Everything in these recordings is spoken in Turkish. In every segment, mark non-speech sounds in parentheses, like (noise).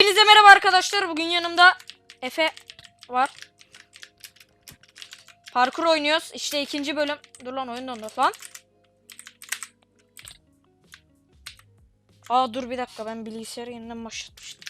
Hepinize merhaba arkadaşlar. Bugün yanımda Efe var. Parkur oynuyoruz. İşte ikinci bölüm. Dur lan oyun dondu lan. Aa dur bir dakika ben bilgisayarı yeniden başlatmıştım.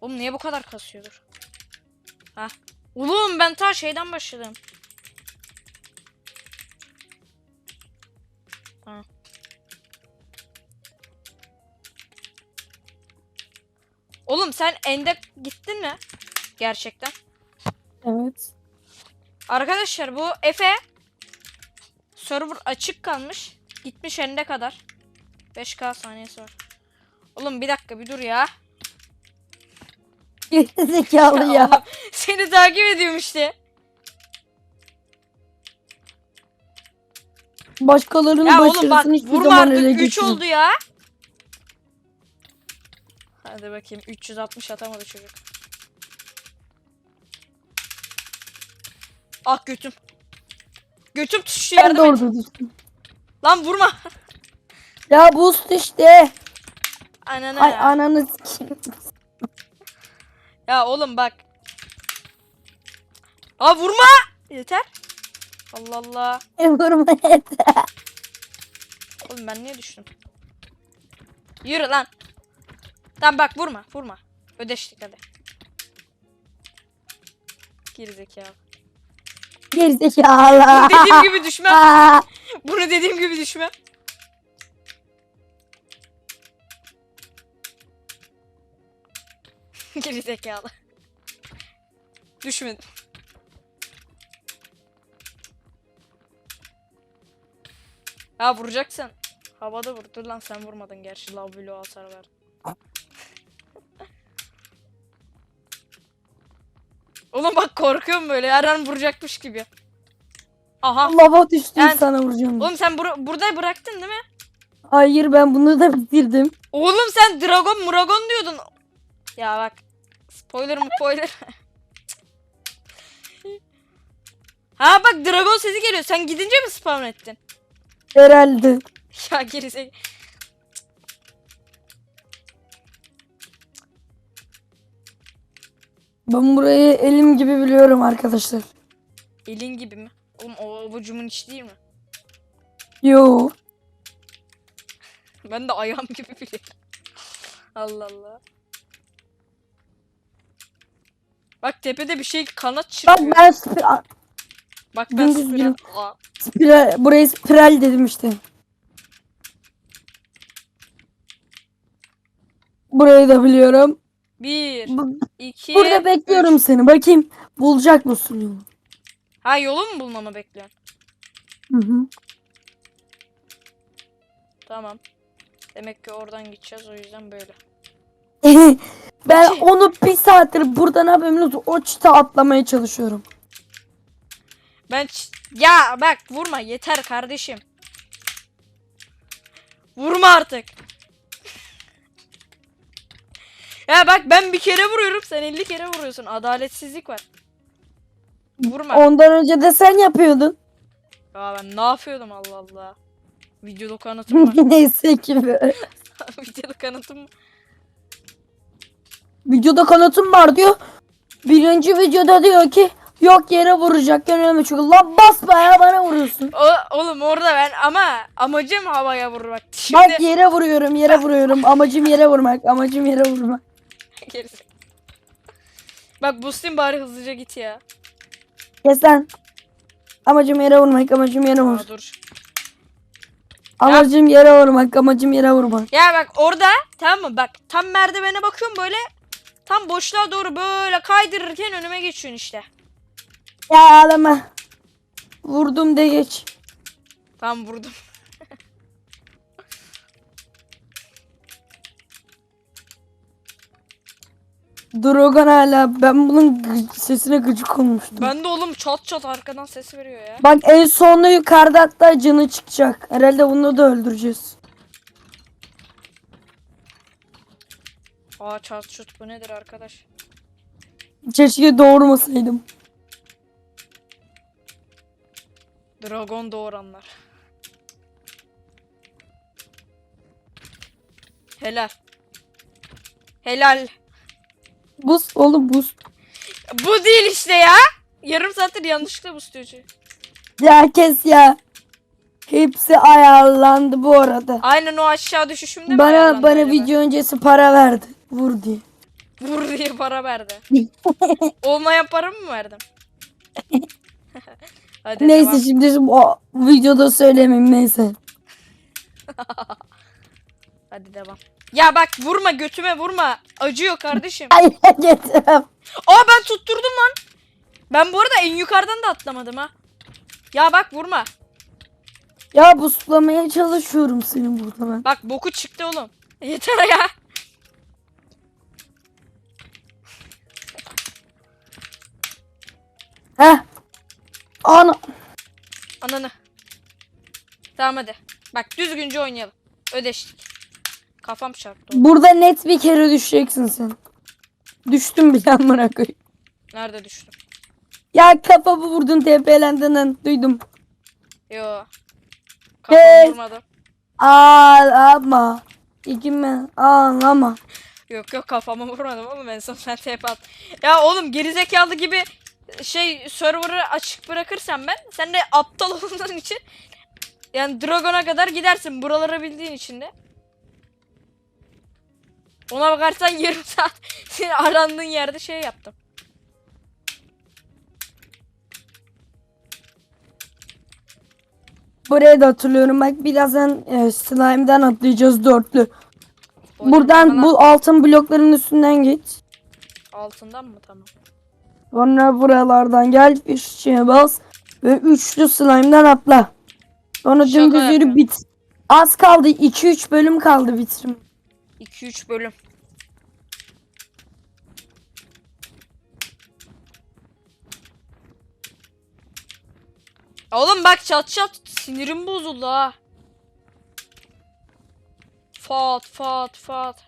Oğlum niye bu kadar kasıyordur? Ha. Oğlum ben ta şeyden başladım. Ha. Oğlum sen Ende gittin mi? Gerçekten. Evet. Arkadaşlar bu Efe server açık kalmış. Gitmiş Ende kadar. 5k saniyesi var. Oğlum bir dakika bir dur ya. (laughs) Gerizekalı ya. Oğlum, seni takip ediyorum işte. Başkalarının Ya oğlum bak başarısını hiçbir vurma zaman ele artık 3 geçirme. oldu ya. Hadi bakayım 360 atamadı çocuk. Ah götüm. Götüm tutuştu Ben yardım et. orada düştüm. Lan vurma. (laughs) Ya boost işte. Ananı. Ay ananı sikeyim. Ya oğlum bak. Aa vurma. Yeter. Allah Allah. (laughs) Vurma yeter. Oğlum ben niye düştüm? Yürü lan. Tamam bak vurma vurma. Ödeştik hadi. Gerizekalı. Gerizekalı. Bunu dediğim gibi düşmem. (laughs) Bunu dediğim gibi düşmem. (laughs) Gerizekalı. Düşmedim. Ya vuracaksın. Havada vur. Dur lan sen vurmadın gerçi. Lav bloğu hasar ver. Oğlum bak korkuyorum böyle. Her an vuracakmış gibi. Aha. Lava düştüm Ben- sana vuracağım. Oğlum sen bur- burada bıraktın değil mi? Hayır ben bunu da bitirdim. Oğlum sen Dragon Muragon diyordun. Ya bak. Spoiler mı spoiler. (laughs) ha bak Dragon sesi geliyor. Sen gidince mi spawn ettin? Herhalde. (laughs) Ya gerisi. Ben burayı elim gibi biliyorum arkadaşlar. Elin gibi mi? Oğlum o avucumun içi değil mi? Yo. Ben de ayağım gibi biliyorum. Allah Allah. Bak tepede bir şey kanat Bak çırpıyor. ben spira- Bak ben dümdüz spiral... yürü. Aa, burayı spiral dedim işte. Burayı da biliyorum. Bir, Bu- iki, Burada bekliyorum seni. Bakayım bulacak mısın yolu? Ha yolu mu bulmamı bekliyorsun? Hı hı. Tamam. Demek ki oradan gideceğiz o yüzden böyle. (laughs) ben onu bir saattir buradan haberin olsun o çita atlamaya çalışıyorum. Ben ç- ya bak vurma yeter kardeşim. Vurma artık. Ya bak ben bir kere vuruyorum sen 50 kere vuruyorsun. Adaletsizlik var. Vurma. Ondan önce de sen yapıyordun. Ya ben ne yapıyordum Allah Allah. Videoda kanıtım var. (laughs) Neyse ki. be. (laughs) Videoda kanıtım. Videoda kanıtım var diyor. Birinci videoda diyor ki yok yere vuracak önüme çünkü lan basma ya bana vuruyorsun. O, oğlum orada ben ama amacım havaya vurmak. Şimdi Bak yere vuruyorum yere vuruyorum amacım yere vurmak amacım yere vurmak. (laughs) Gerisi. Bak boost'im bari hızlıca git ya. Kes lan. Amacım yere vurmak amacım yere vur. Aa, dur. Amacım yere vurmak amacım yere vurmak. Ya bak orada tamam mı? Bak tam merdivene bakıyorum böyle. Tam boşluğa doğru böyle kaydırırken önüme geçiyorsun işte. Ya ağlama. Vurdum de geç. Tam vurdum. Drogon hala ben bunun gı- sesine gıcık olmuştum. Ben de oğlum çat çat arkadan ses veriyor ya. Bak en sonunda yukarıda hatta canı çıkacak. Herhalde bunu da öldüreceğiz. Aa çat çut bu nedir arkadaş? Keşke doğurmasaydım. Dragon doğuranlar. Helal. Helal. Boost oğlum boost. Bu değil işte ya. Yarım saattir yanlışlıkla bu çocuğu. Ya kes ya. Hepsi ayarlandı bu arada. Aynen o aşağı düşüşümde mi Bana ayarlandı bana acaba? video öncesi para verdi. Vur diye. Vur diye para verdi. (laughs) Olmayan para mı verdim? (laughs) Hadi neyse devam. şimdi şimdi o videoda söylemeyeyim neyse. (laughs) Hadi devam. Ya bak vurma götüme vurma. Acıyor kardeşim. Ay (laughs) getirem. Aa ben tutturdum lan. Ben bu arada en yukarıdan da atlamadım ha. Ya bak vurma. Ya buslamaya çalışıyorum senin burada ben. Bak boku çıktı oğlum. (laughs) Yeter ya. Heh. Ana. Ananı. Tamam hadi. Bak düzgünce oynayalım. Ödeştik. Kafam çarptı. Burada net bir kere düşeceksin sen. Düştüm bile amına koyayım. Nerede düştüm? Ya kafamı vurdun tepelendin lan. Duydum. Yo. Kafam Hey. vurmadı. Ağlama. İkime ağlama. Yok yok kafama vurmadım oğlum en son sen TP at. Ya oğlum gerizekalı gibi şey server'ı açık bırakırsam ben sen de aptal olduğun için yani Dragon'a kadar gidersin buraları bildiğin için de. Ona bakarsan (laughs) yarım saat senin arandığın yerde şey yaptım. Buraya da hatırlıyorum bak birazdan e, slime'dan atlayacağız dörtlü. Oğlum, Buradan bana- bu altın blokların üstünden geç. altından mı tamam. Sonra buralardan gel üstüne bas ve üçlü slime'dan atla. Sonra Şaka dümdüz yürü bit. Az kaldı 2-3 bölüm kaldı bitirim. 2-3 bölüm. Oğlum bak çat çat sinirim bozuldu ha. Fat fat fat.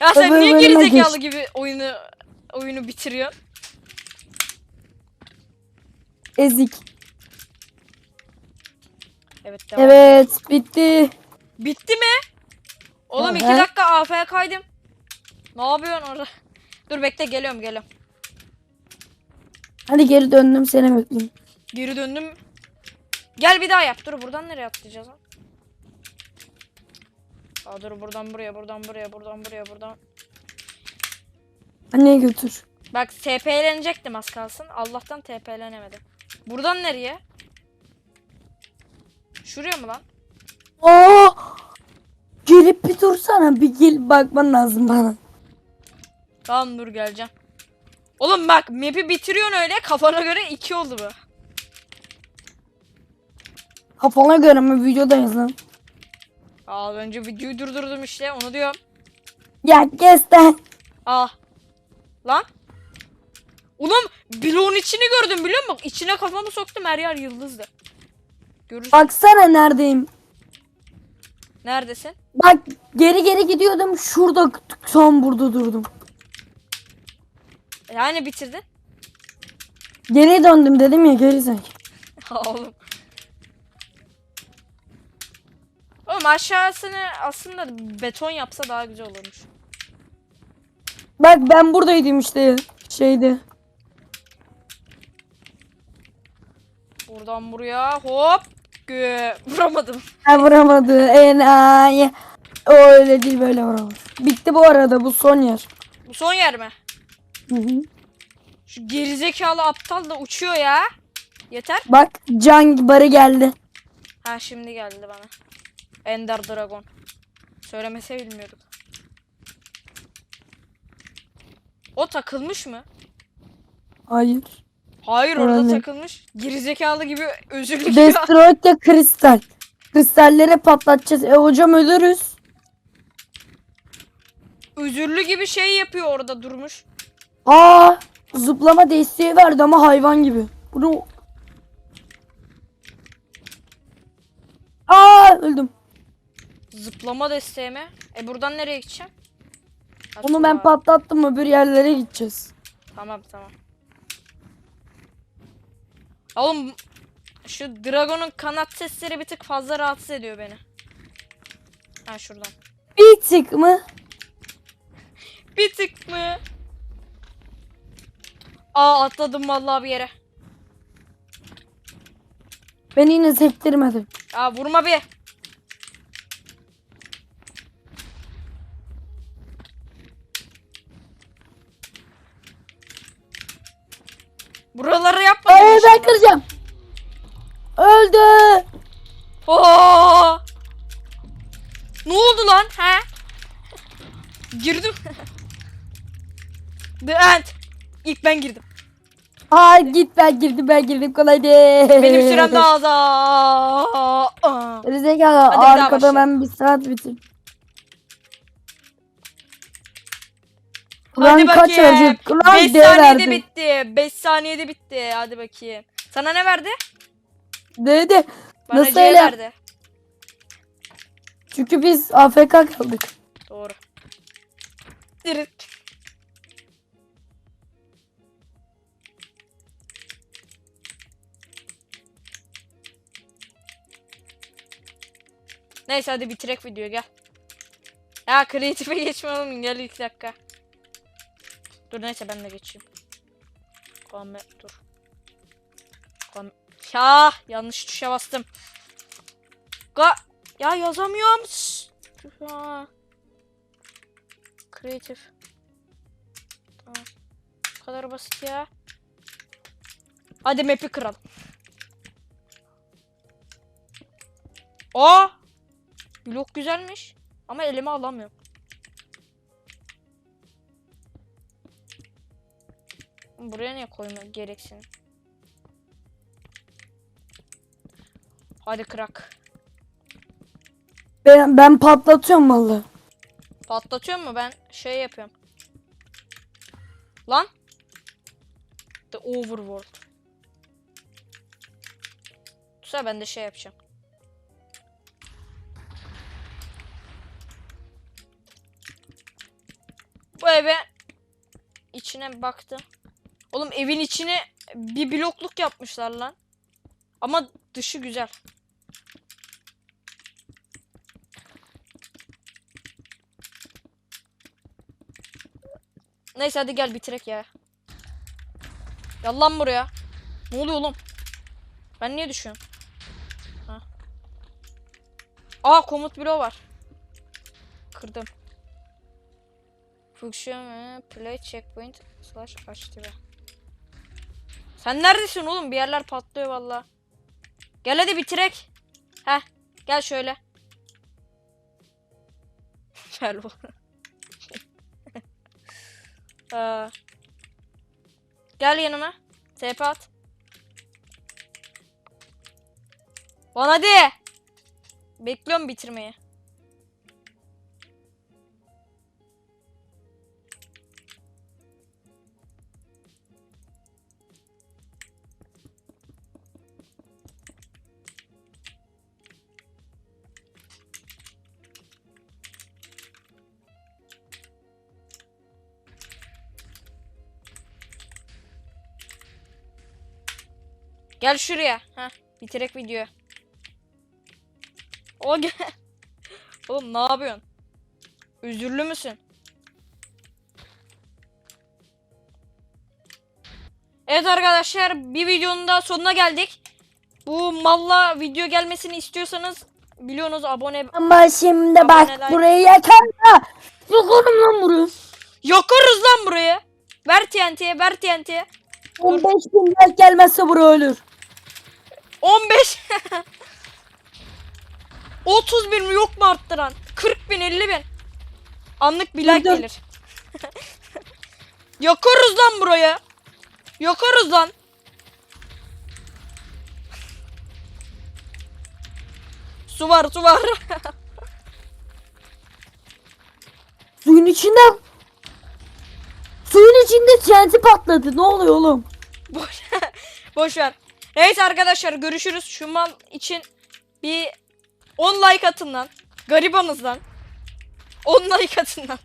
Ya sen Öbür niye bölüme gerizekalı gibi oyunu oyunu bitiriyorsun? Ezik. Evet devam. Evet bitti. Bitti mi? Oğlum iki Aha. dakika AFK kaydım. Ne yapıyorsun orada? Dur bekle geliyorum geliyorum. Hadi geri döndüm seni bekleyeyim. Geri döndüm. Gel bir daha yap. Dur buradan nereye atlayacağız lan? Aa dur buradan buraya, buradan buraya, buradan buraya, buradan. Anneye götür. Bak TP'lenecektim az kalsın. Allah'tan TP'lenemedim. Buradan nereye? Şuraya mı lan? Oo! Gelip bir dursana bir gel bakman lazım bana. Tamam dur geleceğim. Oğlum bak map'i bitiriyorsun öyle kafana göre iki oldu bu. Kafana göre mi videodayız lan? Aa önce videoyu durdurdum işte onu diyorum. Ya kes lan. Ah. Lan. Oğlum bloğun içini gördüm biliyor musun? İçine kafamı soktum her yer yıldızdı. Görürsün. Baksana neredeyim. Neredesin? Bak geri geri gidiyordum şurada tam burada durdum. Yani bitirdin. Geri döndüm dedim ya geri zek. (laughs) Oğlum. Oğlum aşağısını aslında beton yapsa daha güzel olurmuş. Bak ben buradaydım işte şeyde. Buradan buraya hop. Gö vuramadım. Ha vuramadı enayi. O öyle değil böyle vuramaz. Bitti bu arada bu son yer. Bu son yer mi? Hı hı. Şu gerizekalı aptal da uçuyor ya. Yeter. Bak can barı geldi. Ha şimdi geldi bana. Ender Dragon. Söylemese bilmiyorduk. O takılmış mı? Hayır. Hayır orada Öyle. takılmış. Gerizekalı gibi özürlü Destroy de kristal. Kristalleri patlatacağız. E hocam ölürüz. özürlü gibi şey yapıyor orada durmuş. Aa zıplama desteği verdi ama hayvan gibi. Bunu Aa öldüm. Zıplama desteği mi? E buradan nereye gideceğim? Ha, Onu ben şurada. patlattım öbür yerlere gideceğiz. Tamam tamam. Oğlum şu dragonun kanat sesleri bir tık fazla rahatsız ediyor beni. Ha şuradan. Bir tık mı? (laughs) Bir tık mı? Aa atladım vallahi bir yere. Ben yine sektirmedim. Aa vurma bir. Lan? He? Girdim. The End. İlk ben girdim. Aa git ben girdim ben girdim kolay değil. Benim sürem daha aa. Zekalı Hadi bir daha arkada başlayalım. ben bir saat bitir. Hadi Kur'an kaç bakayım. verecek? Kur'an 5 D saniyede verdi. bitti. 5 saniyede bitti. Hadi bakayım. Sana ne verdi? Dedi. Bana Nasıl C öyle? verdi. Çünkü biz AFK kaldık. Doğru. Dirit. Neyse hadi bitirek videoyu gel. Ya kreatife geçme oğlum gel ilk dakika. Dur neyse ben de geçeyim. Kome dur. Kom ya yanlış tuşa bastım. Ga ya yazamıyorum. Kreatif. Tamam. Bu kadar basit ya. Hadi map'i kıralım. Aa! Blok güzelmiş. Ama elime alamıyorum. Buraya niye koyma gereksin? Hadi kırak. Ben, ben patlatıyorum valla. Patlatıyor mu? Ben şey yapıyorum. Lan. The Overworld. Sefer ben de şey yapacağım. Bu eve içine baktım. Oğlum evin içine bir blokluk yapmışlar lan. Ama dışı güzel. Neyse hadi gel bitirek ya. Gel lan buraya. Ne oluyor oğlum? Ben niye düşüyorum? Ha. Aa komut bloğu var. Kırdım. Function e, play checkpoint slash active. Sen neredesin oğlum? Bir yerler patlıyor valla. Gel hadi bitirek. Heh. Gel şöyle. (laughs) Gel bu. Aa. Gel yanıma. TP at. Bana hadi. Bekliyorum bitirmeyi. Gel şuraya. Heh, bitirek videoyu. O gel. (laughs) Oğlum ne yapıyorsun? Özürlü müsün? Evet arkadaşlar bir videonun da sonuna geldik. Bu malla video gelmesini istiyorsanız biliyorsunuz abone Ama şimdi bak Aboneler- burayı yakar da. Yakarım lan burayı. yakarız lan burayı. Ver TNT'ye ver TNT'ye. 15 bin like gelmezse bura ölür. 15 30 (laughs) bin mi yok mu arttıran? 40 bin 50 bin. Anlık Dur, dur. gelir. (laughs) Yakarız lan buraya. Yakarız lan. Su var su var. (laughs) Suyun içinde. Suyun içinde TNT patladı. Ne oluyor oğlum? Boş, boş ver. Evet arkadaşlar görüşürüz. Şu mal için bir 10 like atın lan. Garibanız lan. 10 like atın lan.